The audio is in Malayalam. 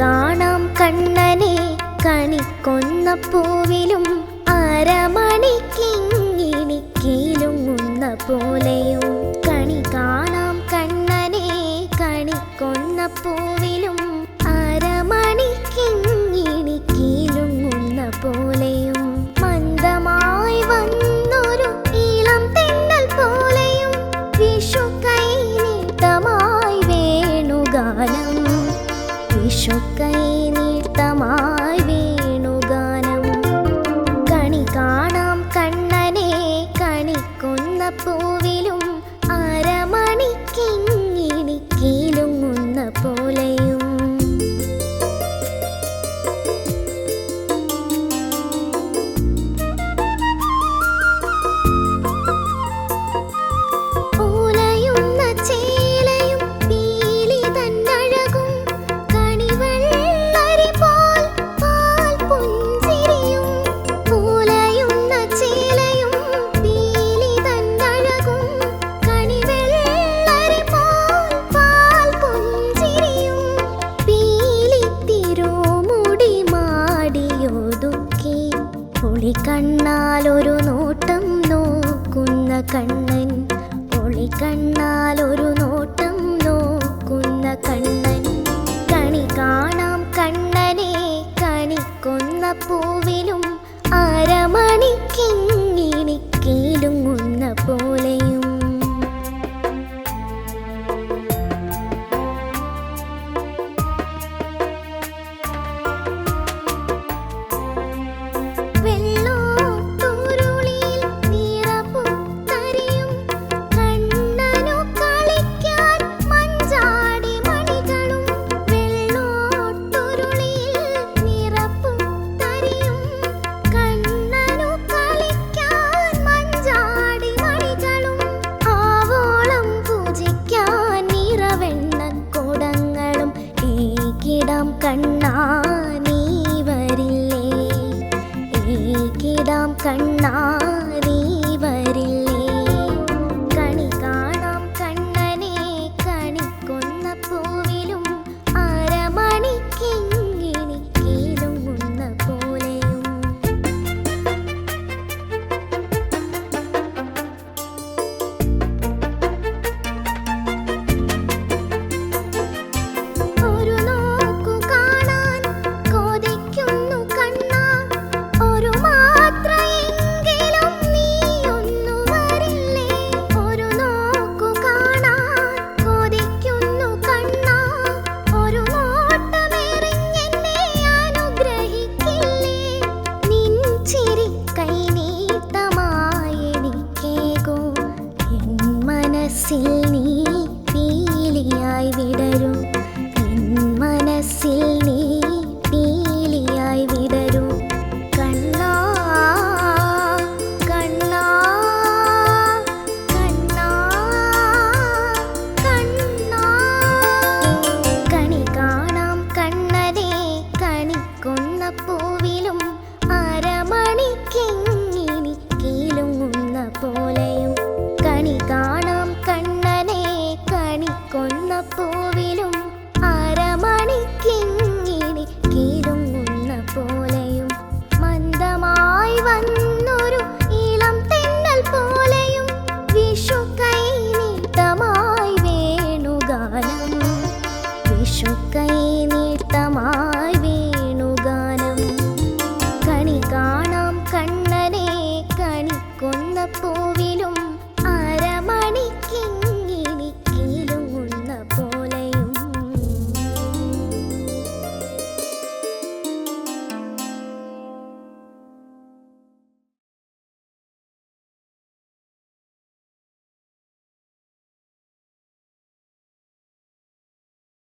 കാണാം കണ്ണനെ കണിക്കൊന്ന പൂവിലും കണ്ണാൽ ഒരു നോട്ടം നോക്കുന്ന കണ്ണൻ. ഒളി ഒരു നോട്ടം നോക്കുന്ന കണ്ണൻ. കൊന്ന പൂവിലും